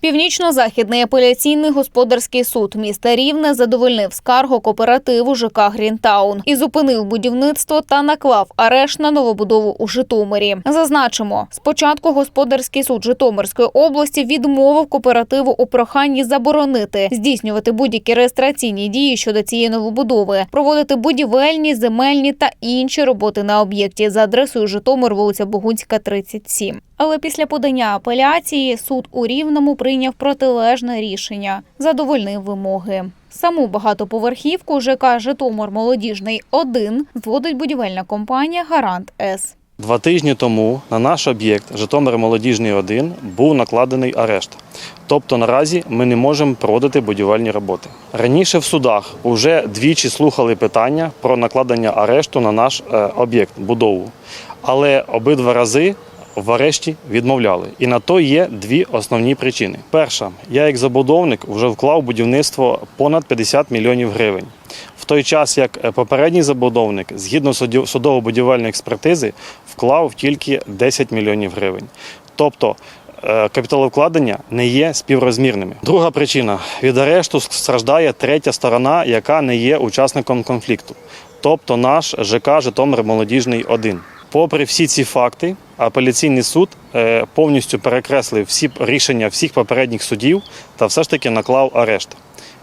Північно-західний апеляційний господарський суд міста Рівне задовольнив скаргу кооперативу ЖК Грінтаун і зупинив будівництво та наклав арешт на новобудову у Житомирі. Зазначимо, спочатку господарський суд Житомирської області відмовив кооперативу у проханні заборонити здійснювати будь-які реєстраційні дії щодо цієї новобудови, проводити будівельні, земельні та інші роботи на об'єкті за адресою Житомир, вулиця Богунська, 37. Але після подання апеляції суд у Рівному прийняв протилежне рішення, задовольнив вимоги. Саму багатоповерхівку ЖК Житомир Молодіжний 1 зводить будівельна компанія Гарант С. Два тижні тому на наш об'єкт Житомир Молодіжний 1 був накладений арешт. Тобто наразі ми не можемо проводити будівельні роботи. Раніше в судах вже двічі слухали питання про накладення арешту на наш е, об'єкт будову, але обидва рази в арешті відмовляли. І на то є дві основні причини. Перша, я як забудовник вже вклав будівництво понад 50 мільйонів гривень. В той час як е, попередній забудовник, згідно судово-будівельної експертизи, вклав тільки 10 мільйонів гривень. Тобто е, капіталовкладення не є співрозмірними. Друга причина від арешту страждає третя сторона, яка не є учасником конфлікту, тобто наш ЖК Житомир Молодіжний 1. Попри всі ці факти, апеляційний суд е, повністю перекреслив всі рішення всіх попередніх судів та все ж таки наклав арешт.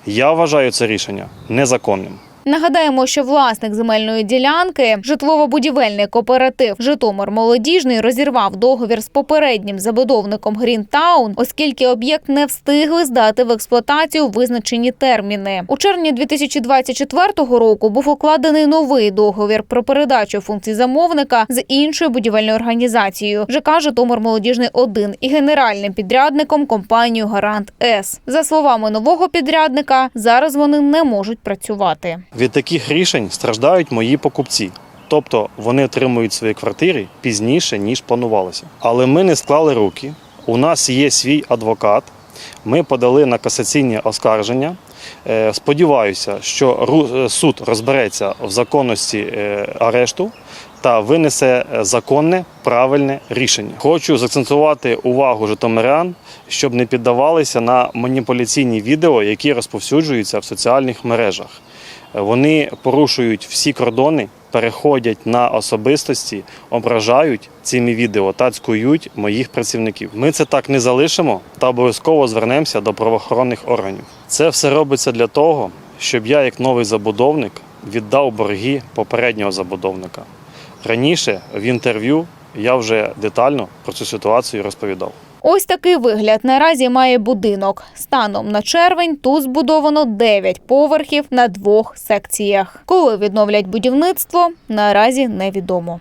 Я вважаю це рішення незаконним. Нагадаємо, що власник земельної ділянки, житлово-будівельний кооператив Житомир Молодіжний розірвав договір з попереднім забудовником Грінтаун, оскільки об'єкт не встигли здати в експлуатацію визначені терміни. У червні 2024 року був укладений новий договір про передачу функцій замовника з іншою будівельною організацією ЖК Житомир Молодіжний 1 і генеральним підрядником компанією Гарант С. За словами нового підрядника, зараз вони не можуть працювати. Від таких рішень страждають мої покупці. Тобто вони отримують свої квартири пізніше, ніж планувалося. Але ми не склали руки. У нас є свій адвокат. Ми подали на касаційні оскарження. Е, Сподіваюся, що е, суд розбереться в законності е, арешту та винесе законне правильне рішення. Хочу заакцентувати увагу житомирян, щоб не піддавалися на маніпуляційні відео, які розповсюджуються в соціальних мережах. Вони порушують всі кордони, переходять на особистості, ображають цими відео та цькують моїх працівників. Ми це так не залишимо та обов'язково звернемося до правоохоронних органів. Це все робиться для того, щоб я, як новий забудовник, віддав борги попереднього забудовника. Раніше в інтерв'ю я вже детально про цю ситуацію розповідав. Ось такий вигляд наразі має будинок. Станом на червень тут збудовано 9 поверхів на двох секціях. Коли відновлять будівництво, наразі невідомо.